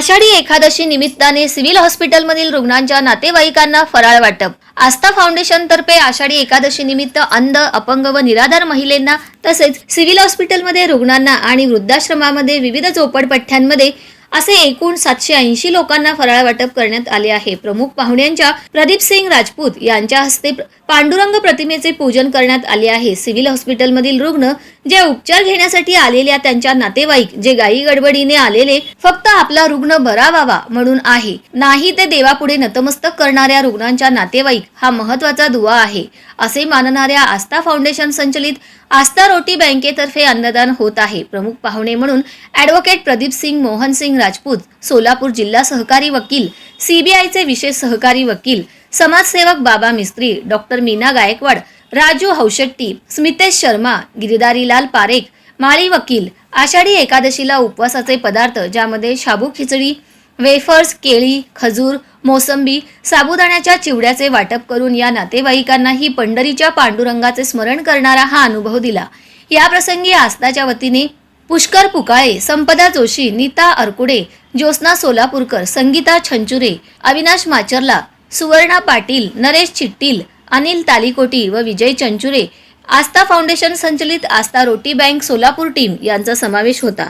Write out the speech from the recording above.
आषाढी एकादशी निमित्ताने सिव्हिल हॉस्पिटलमधील रुग्णांच्या नातेवाईकांना फराळ वाटप. आस्था फाउंडेशन तर्फे आषाढी एकादशी निमित्त अंध अपंग व निराधार महिलांना तसेच सिव्हिल हॉस्पिटलमध्ये रुग्णांना आणि वृद्धाश्रमामध्ये विविध झोपडपट्ट्यांमध्ये असे एकूण सातशे ऐंशी लोकांना फराळ वाटप करण्यात आले आहे. प्रमुख पाहुण्यांच्या प्रदीप सिंग राजपूत यांच्या हस्ते पांडुरंग प्रतिमेचे पूजन करण्यात आले आहे. सिव्हिल हॉस्पिटलमधील रुग्ण जे उपचार घेण्यासाठी आलेल्या त्यांच्या नातेवाईक जे गायी गडबडीने आलेले फक्त आपला रुग्ण बरा व्हावा म्हणून आहे. नाही ते देवापुढे नतमस्तक करणाऱ्या रुग्णांच्या नातेवाईक हा महत्त्वाचा दुवा आहे. असे मानणाऱ्या आस्था फाउंडेशन संचलित आस्था रोटी बँकेतर्फे अन्नदान होत आहे. प्रमुख पाहुणे म्हणून ॲडव्होकेट प्रदीप सिंग मोहन सिंग राजपूत सोलापूर जिल्हा सहकारी वकील सीबीआयचे विशेष सहकारी वकील समाजसेवक बाबा मिस्त्री डॉक्टर मीना गायकवाड राजू हौशेट्टी स्मितेश शर्मा गिरिधारीलाल पारेख माळी वकील आषाढी एकादशीला उपवासाचे पदार्थ ज्यामध्ये शाबू खिचडी वेफर्स केळी खजूर मोसंबी साबुदाण्याच्या चिवड्याचे वाटप करून या नातेवाईकांनाही पंढरीच्या पांडुरंगाचे स्मरण करणारा हा अनुभव दिला. याप्रसंगी आस्थाच्या वतीने पुष्कर पुकाळे संपदा जोशी नीता अरकुडे ज्योत्स्ना सोलापूरकर संगीता छंचुरे अविनाश माचरला सुवर्णा पाटील नरेश चिट्टील अनिल तालिकोटी व विजय चंचुरे आस्था फाउंडेशन संचलित आस्था रोटी बँक सोलापूर टीम यांचा समावेश होता.